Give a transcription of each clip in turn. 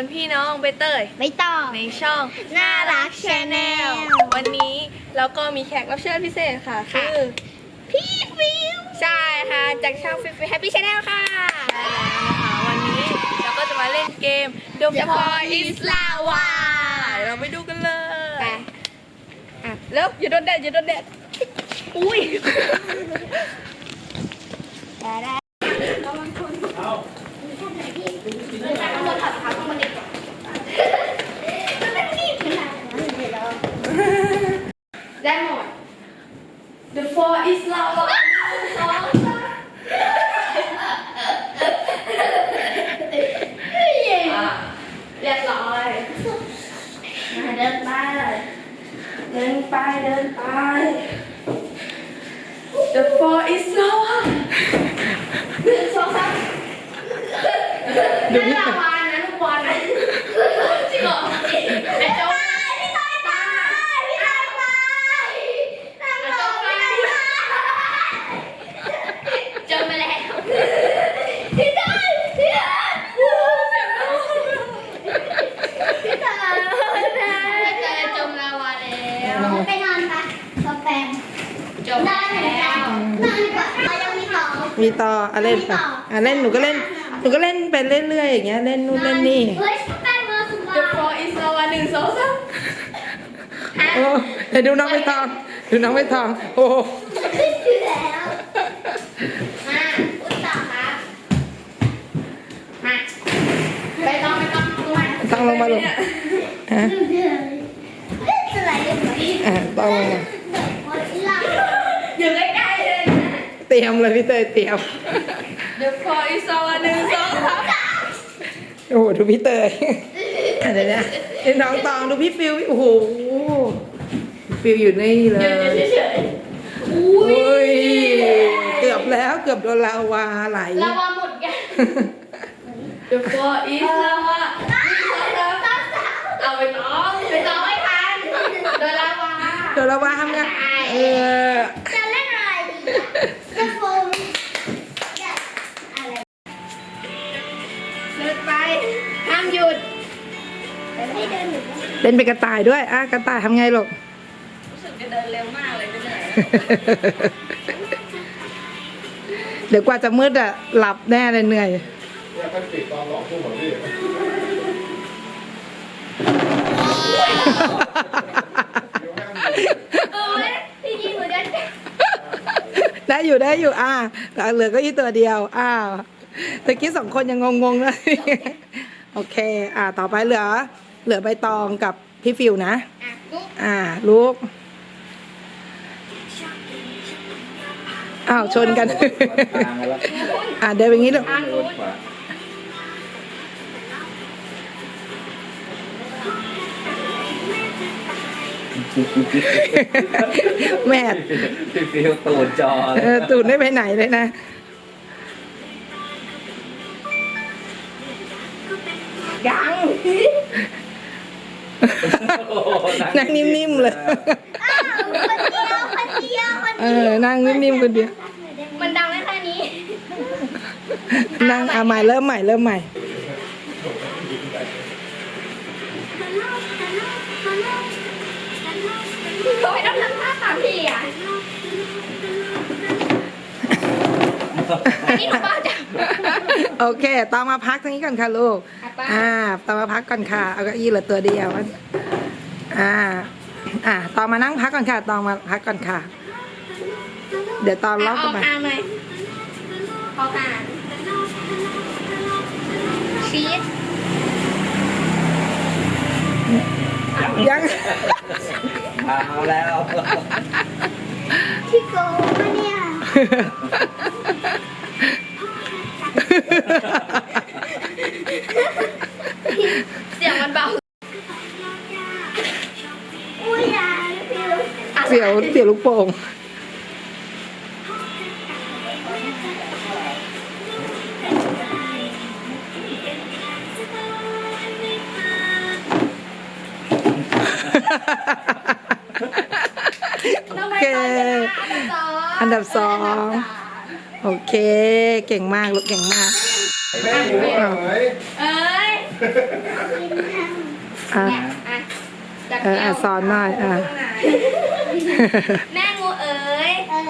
วกเราสองคนพี่น้องใบเตยไม่ต้องในช่องน่ารัก Channel วันนี้เราก็มีแขกรับเชิญพิเศษค่ะค่ะคือพี่ฟิวใช่ค่ะ จากช่องฟิฟิแฮปปี้ชาแนลค่ะใช่แล้วนะคะวันนี้เราก็จะมาเล่นเกม The The Four Four is is Lava Lava เราไปดูกันเลยไปอะแล้วอย่าโดนแดดอย่าโดนแดดอุ้ย ได้ได้ได้หมด The Four is Lava สองสามอะเรียบร้อยมาเดินไปเดินไปเดินไป The Four is Lava หนึ่งสองสามดูพี่ลาวานะลูกบอลนะจริงเหรอไอ้โจ๊กพี่ตายตายพี่ตายตายนั่งรอพี่ตายตายเจอมาแล้วพี่ตายพี่ตายพี่ตายพี่ตายจมลาวาแล้วไปน อนปะกาแฟจมแล้วนอนดีกว่าเรายังมีต่อมีต่ออะเล่นไปอะเล่นหนูก็เล่นหนูก็เล่นไปเรื่อยๆอย่างเงี้ยเล่นนู่นเล่นนี่เฮ้ยแป้งมือสุด The Four is Lava หนึ่งสองสามโอ้เดี๋ยวดูน้องไม่ทองดูน้องไม่ทองโอ้โหขึ้นแล้วมาอุตส่าห์ครับมาไปต้องไปต้องลงมาต้องลงมาลงอะเดือดสไลด์เลยไหมอะต้องลงมาหมดละ อยู่ใกล้ๆเลยนะเตรียมเลยพี่เตยเตรียม The Four is Lava หนึ่งสองสามโอ้โหดูพี่เตยอะเดี๋ยวนะเดี๋ยวน้องตองดูพี่ฟิวโอ้โหฟิวอยู่นี่เลยเฉยอุ้ยเกือบแล้วเกือบโดนลาวาไหลระวังหมดกันๆ The Four is Lava ต้องสาวเอาไปน้องไปต่อไม่ทันโดนละวา โดนลาวาทำไงเออจะามหยุดไม่เดินหนูเล่นเป็นกระต่ายด้วย อะกระต่ายทำไงลูก รู้สึกจะเดินเร็วมากเลยไม่เหนื่อยเดี๋ยวกว่าจะมืดอะหลับแน่เลยเหนื่อย เนี่ยมันติดตอนสองทุ่มเหรอพี่เออพี่ยิงหนูเดินได้อยู่ได้อยู่ อ่าเหลือก็อีกตัวเดียว อ้าวตะกี้สองคนยังงงๆเลย โอเค อ่า ต่อไปเหลือ เหลือใบตองกับพี่ฟิวนะ อะกุ๊กอ่า ลูก อ้าว ชนกันอ่าเดินอย่างนี้ลูกทางนู้นแม่พี่ฟิวตูดจอเลเอยอตูดไม่ไปไหนเลยนะ นั่งนิ่มๆเลยอ้าวคนเดียวคนเดียวคนเอเดียวอนั่งนิ่มๆคนเดียว มันดังได้แค่นี้ นั่งอะใหม่เริ่มใหม่เริ่มใหม่ทำไมต้องทำท่าตามพี่อะอันนี้หนูบ้าจัง โอเคตองมาพักตรงนี้ก่อนค่ะลูกอะป้าอ่าตองมาพักก่อนค่ะ เอาเก้าอี้เหลือตัวเดียว อ่า อ่าตองมานั่งพักก่อนค่ะ ตองมาพักก่อนค่ะ เดี๋ยวตอนล็อกอกัอนกไปอ่านหน่อยออกอ่านชีสยังเอาแล้วที่โกงปะเนี่ย เสียงมันเบาอุ้ยยายฟิวเสียวเสียวลูกโป่งทำไมโอเคตอนชนะอันดับสอง โอเค เก่งมากลูกเก่งมากแม่หมูเหรอเอ้ยอะเนี่ยอะจับเอออะสอนหน่อยอะแม่งูเอ๋ยเอ้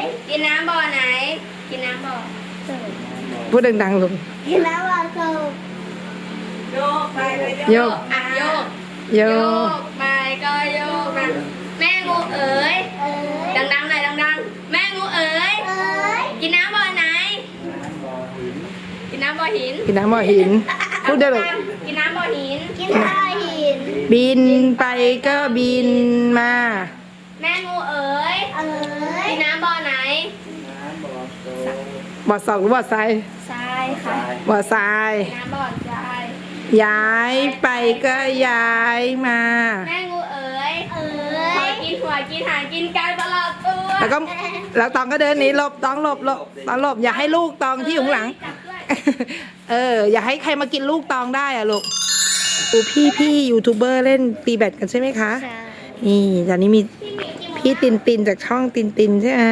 ยกินน้ำบ่อไหน กินน้ำบ่อพูดดังๆลงกินแล้วว่าสุกโยกไปเลย โยก อะโยก โย โยกกไปก็โยกนะแม่งูเอ๋ยเอ้ย ดังๆหน่อยดังๆ แม่งูเอ๋ย เอ้ย กินน้ำบ่อไหน กินน้ำบ่อหิน กินน้ำบ่อหิน พูดได้เลยกินน้ำบ่อหิน กินข้าวหิน บินไปก็บินมา แม่งูเอ๋ย เอ้ยกินน้ำบ่อไหน บ่อสองหรือบ่อทรายทรายค่ะ บ่อทราย น้ำบ่อทราย ย้ายไปก็ย้ายมา แม่งูเอ๋ย เอ้พอยกินหัวกินหางกินกันตลอดตัว แล้วก็แล้วตองก็เดินหนีหลบตองหลบหลบตองหลบอย่าให้ลูกตองที่อยู่ข้างหลังจับด้วย เออ อย่าให้ใครมากินลูกตองได้อะลูกดูพี่พี่ยูทูบเบอร์เล่นตีแบดกันใช่ไหมคะใช่นี่ตอนนี้มีพี่ตินตินจากช่องตินตินใช่ไหม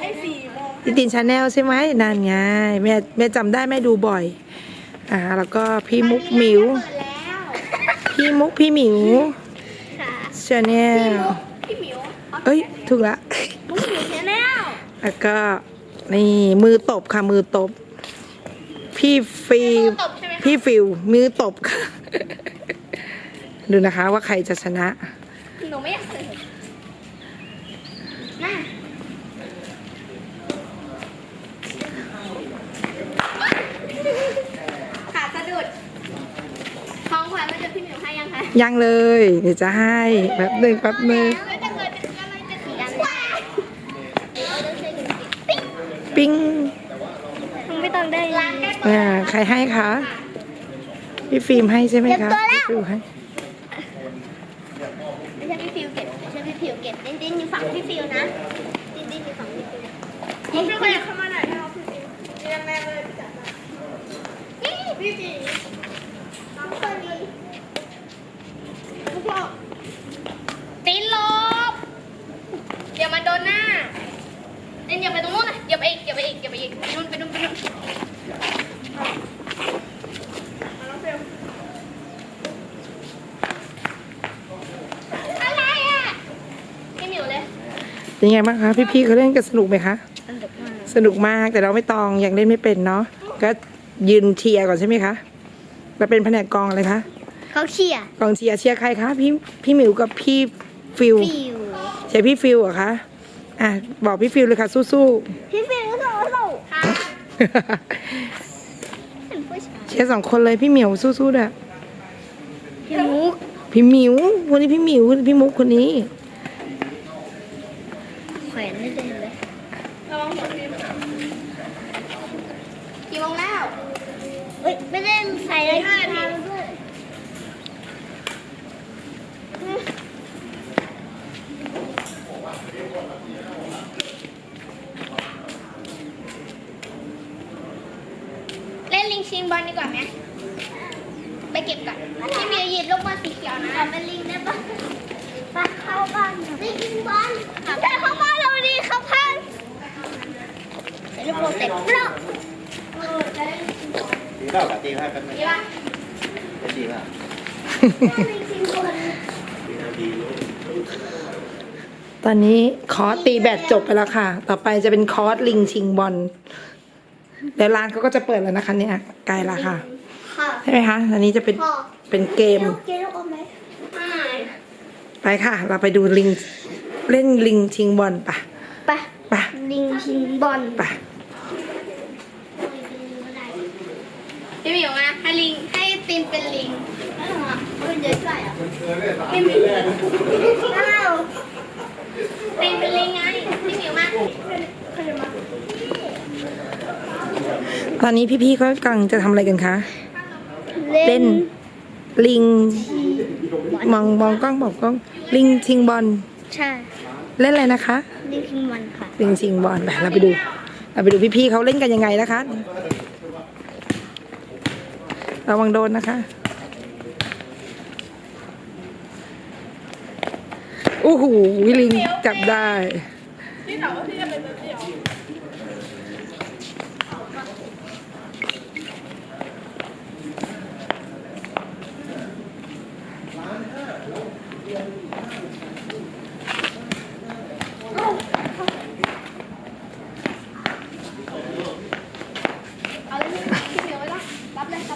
ให้สี่โมงตินตินชาแนลใช่ไหมนั่นไงแม่แม่จำได้แม่ดูบ่อยอ่าแล้วก็พี่มุกหมิวเปิดแล้วพี่มุกพี่หมิวค่ะชาแนลพี่หมิวเอ้ยถูกละมุกหมิวชาแนลแล้วก็นี่มือตบค่ะมือตบ พี่ฟิลตบใช่ไหมคะพี่ฟิลมือตบค่ะดูนะคะว่าใครจะชนะ หนูไม่อยากเสิร์ฟน่าขาสะดุดของขวัญมาจากพี่หมิวให้ยังคะยังเลย เดี๋ยวจะให้แป๊บหนึ่งแป๊บหนึ่งแล้วจะเกิดเป็นอะไรจะสีอะไรปิ้งไม่ ต้องได้ร้านแก้ตัวอ่าใครให้คะ พี่ฟิล์มให้ใช่ไหมคะพี่ฟิลให้ไม่ใช่พี่ฟิวเก็บไม่ใช่พี่ฟิวเก็บ ดิ้นดิ้นอยู่ฝั่งพี่ฟิวนะ ดิ้นดิ้นอยู่ฝั่งพี่ฟิวพี่ฟิวขยับเข้ามาหน่อยให้เราพี่ฟิวเรียนแม่เลยจับมานี่พี่ฟิวน้องคนนี้ตีนลบอย่ามาโดนหน้าเล่นอย่าไปตรงนู้นนะอย่าไปอีกอย่าไปอีกอย่าไปอีกไปนู่นไปนู่นไปนู่นอะไรอะพี่หมิวเลย เป็นไงบ้างคะพี่ๆเขาเล่นกันสนุกไหมคะสนุกมากแต่เราไม่ตองยังเล่นไม่เป็นเนาะก็ยืนเชียร์ก่อนใช่ไหมคะเราเป็นแผนกกองอะไรคะเขาเชียร์กองเชียร์เชียร์ใครคะพี่พี่หมิวกับพี่ฟิลฟิวเชียร์พี่ฟิลเหรอคะอะบอกพี่ฟิลเลยค่ะสู้พี่ฟิวสู้สู้ค่ะๆเป็นผู้ชายเชียร์สองคนเลยพี่เหมียวสู้ๆด้วยพี่มุกพี่หมิววันนี้พี่หมิวพี่มุกคนนี้ แขวนไม่ได้เลย ระวังหัวพี่กี่โมงแล้ว เฮ้ยไม่ได้ใส่อะไรห้านาทีด้วยเล่นลิงชิงบอลดีกว่าไหมไปเก็บก่อนพี่หมิวหยิบลูกบอลสีเขียวนะเอาเป็นลิงได้ปะไปเข้าบ้านลิงกินบอลใช่เข้าบ้านเราดีเข้าบ้านเดี๋ยวลูกโปรเต็กโปร ตีเล่ากับตีให้กันไหมดีป่ะดีป่ะลิงกินบอลตอนนี้คอร์สตีแบตจบไปแล้วค่ะ ต่อไปจะเป็นคอร์สลิงชิงบอลเดี๋ยวร้านเขาก็จะเปิดแล้วนะคะ เนี่ยใกล้ละค่ะค่ะ ใช่ไหมคะอันนี้จะเป็นพ่อเป็นเกมลูกเกลูกอมไหมไปค่ะ เราไปดูลิง เล่นลิงชิงบอลปะไปปะลิงกินบอลปะ พี่หมิวมาให้ลิงให้ตินเป็นลิงมันเยอะใช่อะพี่หมิวอ้าวตินเป็นลิงไงพี่หมิวมาตอนนี้พี่ๆเขากำลังจะทำอะไรกันคะ เล่นลิง มองมองกล้องบอกกล้อง ลิงชิงบอลใช่เล่นอะไรนะคะ ลิงกินบอลค่ะ ลิงชิงบอลไปเราไปดู เราไปดูพี่ๆเขาเล่นกันยังไงนะคะ ระวังโดนนะคะโอ้โหลิงจับได้ ที่ถามว่าพี่จะเป็นเดียว เจ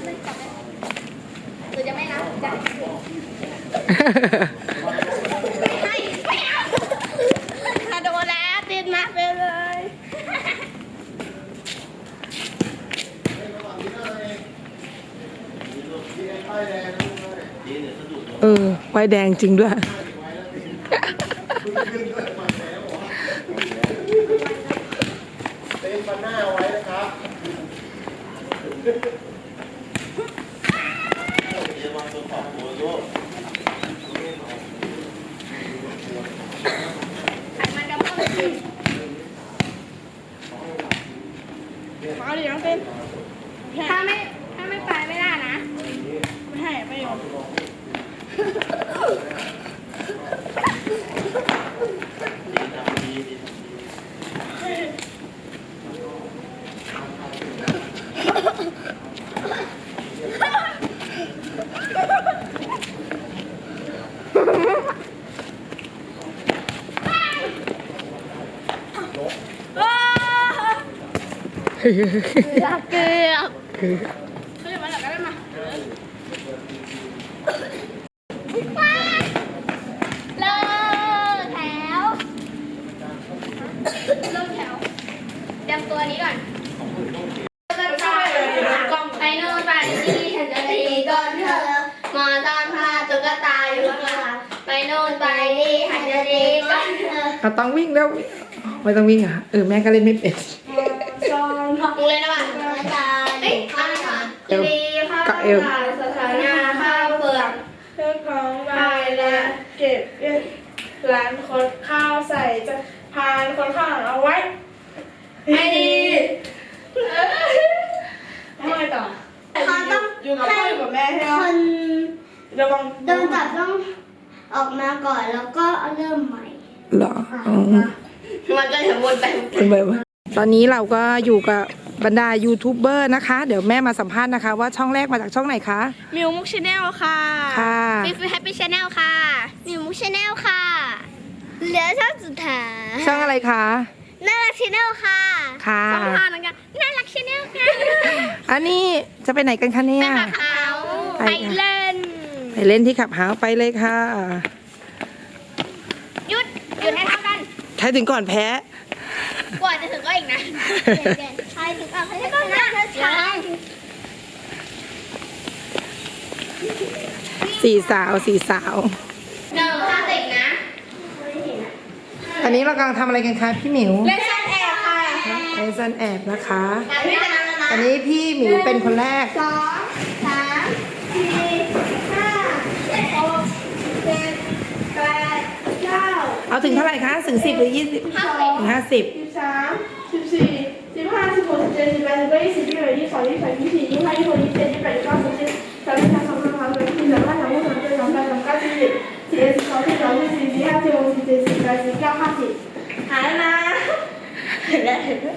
ะไม่นะจะไม่ไม่อถ้าโดนแล้วติดมาไปเลยเออไวแดงจริงด้วย เกือบเกือบช่วยมาหน่อยก็ได้มาเลิกแถวเลิกแถวเตรียมตัวนี้ก่อนไปโน่นไปนี่ฉันจะตีก้อนเธอมาตอนพาตุ๊กตาอยู่ข้างหลังไปโน่นไปนี่ฉันจะตีก้อนเธออาต้องวิ่งแล้วไม่ต้องวิ่งอะเออแม่ก็เล่นไม่เป็น มึงเล่นได้ป่ะเอ้ยเอาหน่ะเอวข้าวเอวสถานาข้าวเปลือกเครื่องของใบและเก็บร้านคนข้าวใส่จะพานคนข้างเอาไว้ให้ดีทำไมต่อเขาต้องอยู่กับพ่ออยู่กับแม่ใช่ไหคมนระวังโดนจับต้องออกมาก่อนแล้วก็เริ่มใหม่เหรออ๋อมันก็จะวนไปเป็นแบบว่าตอนนี้เราก็อยู่กับ บรรดายูทูบเบอร์นะคะ เดี๋ยวแม่มาสัมภาษณ์นะคะ ว่าช่องแรกมาจากช่องไหนคะ มิวมุกชาแนลค่ะค่ะฟิฟิแฮปปี้ชาแนลค่ะ มิวมุกชาแนลค่ะ เหลือช่องสุดท้ายช่องอะไรคะน่ารักชาแนลค่ะค่ะสองทางเหมือนกันน่ารักชาแนลค่ะอันนี้จะไปไหนกันคะเนี่ยไปค่ะเขาไปไปค่ะเล่นไปเล่นที่ขับเฮาส์ไปเลยค่ะหยุดหยุดให้เท่ากันใครถึงก่อนแพ้ กว่าจะถึงก็อีกนะใครถึงออกให้ต้องน่ารักช้าสี่สาวสี่สาวหนึ่งห้าสิบนะ อันนี้เรากำลังทำอะไรกันคะพี่หมิวเล่นซ่อนแอบค่ะเอซันแอบนะคะมาพี่จะนั่งแล้วนะอันนี้พี่หมิวเป็นคนแรก สองสามสี่ห้าหกเจ็ดแปดเก้า เอาถึงเท่าไหร่คะถึงสิบหรือยี่สิบถึงห้าสิบสิบสามสิบสี่สิบห้าสิบหกสิบเจ็ดสิบแปดสิบเก้ายี่สิบยี่สิบเอ็ดยี่สิบสองยี่สิบสามยี่สิบสี่ยี่สิบห้ายี่สิบหกยี่สิบเจ็ดยี่สิบแปดยี่สิบเก้าสามสิบสามสิบสามสามสามสามสิบสี่สามห้าสามหกสามเจ็ดสามแปดสามเก้าสี่สิบสี่เอ็ดสิบสองสิบสามสิบสี่สิบห้าสิบหกสิบเจ็ดสิบแปดสิบเก้าห้าสิบหายนะเห็นแล้วเห็นแล้ว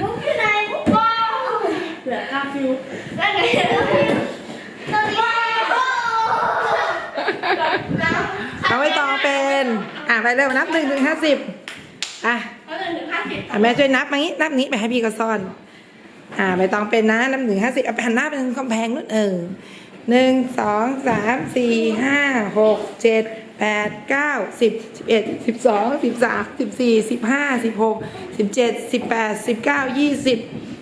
มุกอยู่ไหนมุกโก้ เหลือค่าฟิว แล้วไงตอนนี้ เอาไว้ต่อเป็น อะไปเริ่มนับ หนึ่งถึงห้าสิบอะเอาหนึ่งถึงห้าสิบอะแม่ช่วยนับมางี้นับนี้ไปให้พี่ก็ซ่อน อ่าใบตองเป็นนะนับหนึ่งห้าสิบเอาไปหันหน้าไปทางกำแพงนู่นเออหนึ่งสองสามสี่ห้าหกเจ็ดแปดเก้าสิบสิบเอ็ดสิบสองสิบสามสิบสี่สิบห้าสิบหกสิบเจ็ดสิบแปดสิบเก้ายี่สิบ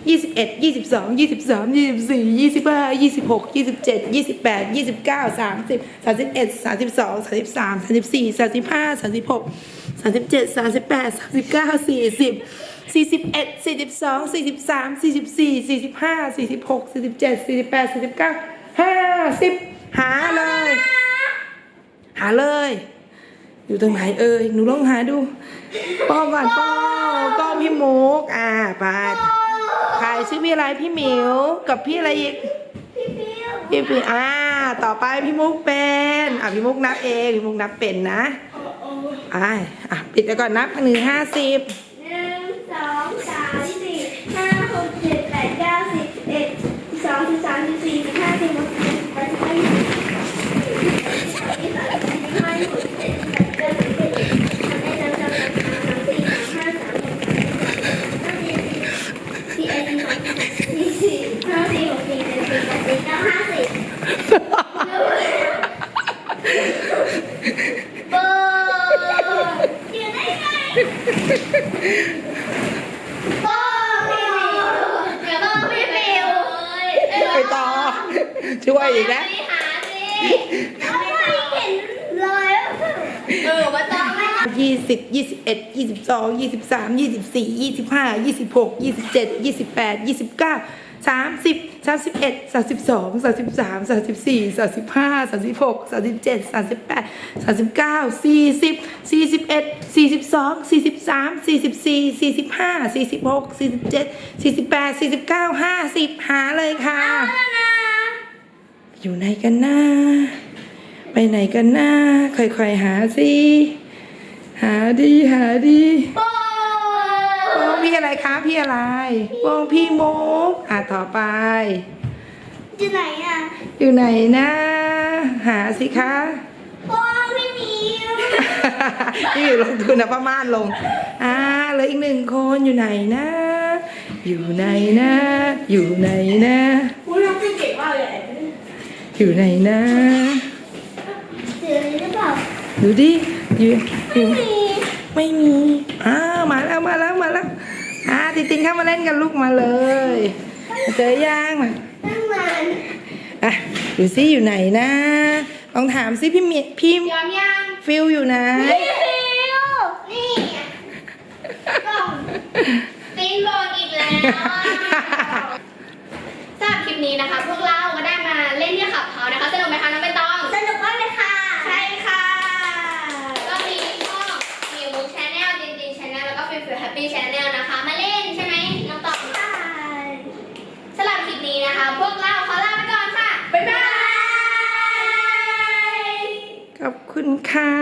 ยี่สิบเอ็ดยี่สิบสองยี่สิบสามยี่สิบสี่ยี่สิบห้ายี่สิบหกยี่สิบเจ็ดยี่สิบแปดยี่สิบเก้าสามสิบสามสิบเอ็ดสามสิบสองสามสิบสามสามสิบสี่สามสิบห้าสามสิบหกสามสิบเจ็ดสามสิบแปดสามสิบเก้าสี่สิบสี่สิบเอ็ดสี่สิบสองสี่สิบสามสี่สิบสี่สี่สิบห้าสี่สิบหกสี่สิบเจ็ดสี่สิบแปดสี่สิบเก้าห้าสิบหาเลย หาเลย อยู่ตรงไหนเอ่ยหนูลองหาดู ป้องก่อนป้องก้องพี่มุกอ่าไปใครชื่อพี่อะไรพี่หมิวกับพี่อะไรอีกพี่ฟิวอ่า ต่อไปพี่มุกเป็น อะพี่มุกนับเองพี่มุกนับเป็นนะ อ่าอะปิดไปก่อนนับหนึ่งห้าสิบ หนึ่งสองสามสี่ห้าหกเจ็ดแปดเก้าสิบสิบเอ็ดสิบสองสิบสามสิบสี่สิบห้าสิบหกสิบเจ็ดสิบแปดสิบเก้ายี่สิบยี่สิบสองยี่สิบสามยี่สิบห้ายี่สิบหกยี่สิบเจ็ดยี่สิบแปดยี่สิบเก้าสามสิบสามเอ็ดสามสองสามสามสามสี่สามห้าสามหกสามเจ็ดสามแปดสี่เอ็ดสี่สองสี่สี่ห้าสี่หกเจ็ด โป้พี่ฟิวเดี๋ยวโป้พี่ฟิว ไปต่อ ช่วยอีกแล้ว ไปหาสิ เอาไม่เห็นเลย เออมาต้องไม่ ยี่ สิบยี่สิบเอ็ดยี่สิบสองยี่สิบสามยี่สิบสี่ยี่สิบห้ายี่สิบหกยี่สิบเจ็ดยี่สิบแปดยี่สิบเก้าสามสิบสามสิบเอ็ดสามสิบสองสามสิบสามสามสิบสี่สามสิบห้าสามสิบหกสามสิบเจ็ดสามสิบแปดสามสิบเก้าสี่สิบสี่สิบเอ็ดสี่สิบสองสี่สิบสามสี่สิบสี่สี่สิบห้าสี่สิบหกสี่สิบเจ็ดสี่สิบแปดสี่สิบเก้าห้าสิบหาเลยค่ะ อยู่ไหนกันนะไปไหนกันนะค่อยๆหาสิ หาดีหาดีโป้โป้งพี่อะไรคะพี่อะไรโป้งพี่มุกอะต่อไป อยู่ไหนอะอยู่ไหนนะ หาสิคะโป้พี่มิวพี่อยู่ลงทุนนะป้าม่านลง อ่าเหลืออีกหนึ่งคนอยู่ไหนนะ อยู่ไหนนะ อยู่ไหนนะอุ้ยน้องพี่เก่งมากเลยอยู่ไหนนะเจอหรือเปล่าดูดิอ ยู่อยู่มีไม่มี อ้าวมาแล้วมาแล้วมาแล้วอ่าติตินเข้ามาเล่นกันลูกมาเลยมาเจอย่างมาตั้งนานอะดูซิอยู่ไหนนะลองถามซิพี่เมียพี่ยอมยังฟิลอยู่ไหนพี่ฟิวนี่กล่องตีนบอกอีกแล้วสำหรับคลิปนี้นะคะ พวกเราก็ได้มาเล่นที่ขับเฮานะคะสนุกไหมคะน้องใบตอง สนุกมากเลยค่ะ ใช่ค่ะ ก็มีช่องมีมุกชาแนลจริงๆชาแนลแล้วก็ฟิลฟิลแฮปปี้ชาแนลนะคะ มาเล่นใช่ไหมน้องตอง ใช่ สำหรับคลิปนี้นะคะ พวกเราขอลาไปก่อนค่ะ บ๊ายบาย ขอบ คุณค่ะ